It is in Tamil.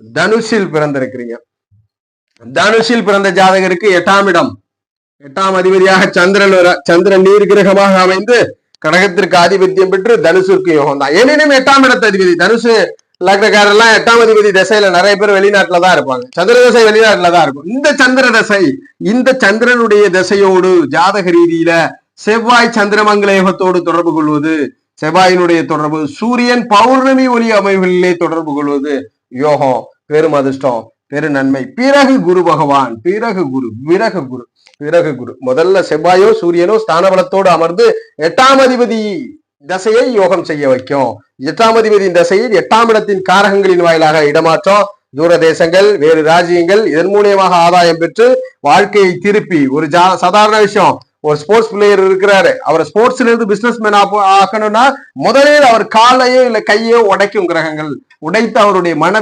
தனுஷில் பிறந்திருக்கிறீங்க. தனுஷில் பிறந்த ஜாதகருக்கு எட்டாம் இடம். எட்டாம் அதிபதியாக சந்திரன் வர- சந்திரன் நீர் கிரகமாக அமைந்து கடகத்திற்கு ஆதிபத்தியம் பெற்று தனுசுக்கு யோகம் தான். எனினும் எட்டாம் இடத்து அதிபதி தனுசு லக்னக்காரெல்லாம் எட்டாம் அதிபதி திசையில நிறைய பேர் வெளிநாட்டுல தான் இருப்பாங்க. சந்திர தசை வெளிநாட்டுல தான் இருக்கும். இந்த சந்திர தசை இந்த சந்திரனுடைய திசையோடு ஜாதக ரீதியில செவ்வாய் சந்திரமங்கல யோகத்தோடு தொடர்பு கொள்வது செவ்வாயினுடைய தொடர்பு சூரியன் பௌர்ணமி ஒளி அமைவுகளிலே தொடர்பு கொள்வது யோகம் பெரும் அதிர்ஷ்டம் பெரு நன்மை பிறகு குரு பகவான் பிறகு குரு விறகு குரு பிறகு குரு. முதல்ல செவ்வாயோ சூரியனோ ஸ்தானபலத்தோடு அமர்ந்து எட்டாம் அதிபதி தசையை யோகம் செய்ய வைக்கும். எட்டாம் அதிபதியின் தசையில் எட்டாம் இடத்தின் காரகங்களின் வாயிலாக இடமாற்றம் தூர தேசங்கள் வேறு ராஜ்யங்கள் இதன் மூலியமாக ஆதாயம் பெற்று வாழ்க்கையை திருப்பி. ஒரு ஜா சாதாரண விஷயம். ஒரு ஸ்போர்ட்ஸ் பிளேயர் இருக்கிறாரு. அவர் ஸ்போர்ட்ஸ்ல இருந்து பிசினஸ் மேன் ஆக்கணும்னா முதலில் அவர் காலையோ இல்ல கையோ உடைக்கும் கிரகங்கள். உடைத்து அவருடைய மன